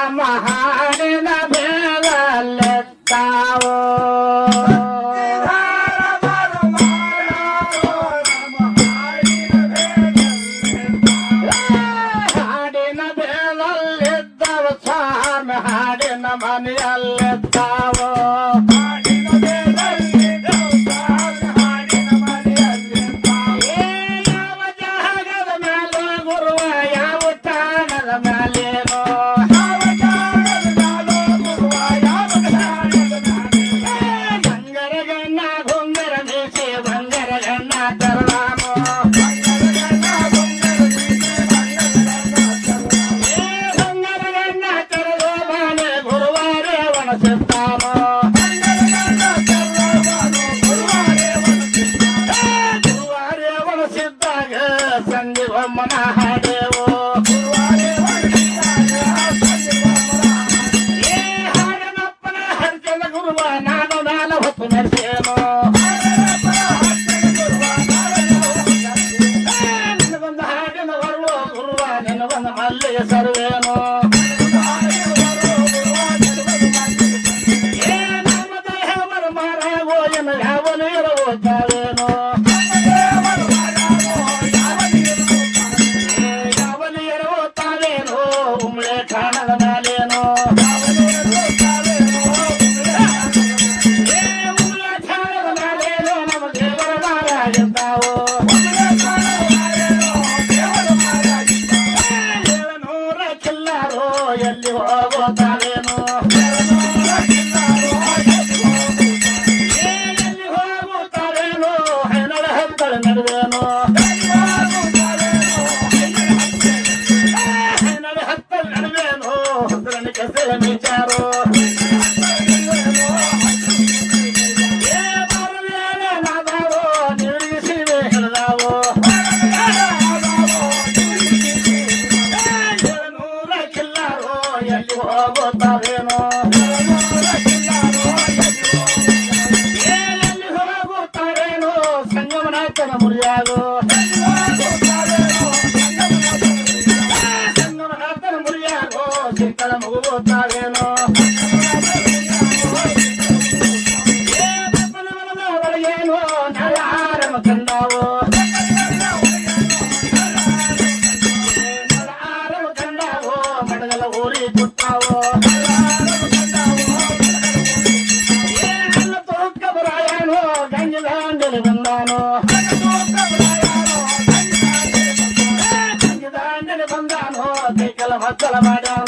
ಮಾಡಿದ ಬೇಲಲ್ಲೆತ್ತಾವೋ ಹಾಡಿನ ಬೇಲಲ್ಲಿದ್ದವ ಸ್ವಾಮಿ ಹಾಡಿನ ಮನೆಯಲ್ಲೆತ್ತಾವೋ కుంటారు హత్తలు నడువేను హత్తులని కసలు పిల్లల ముగ్గు పోతావేనో Salamadam.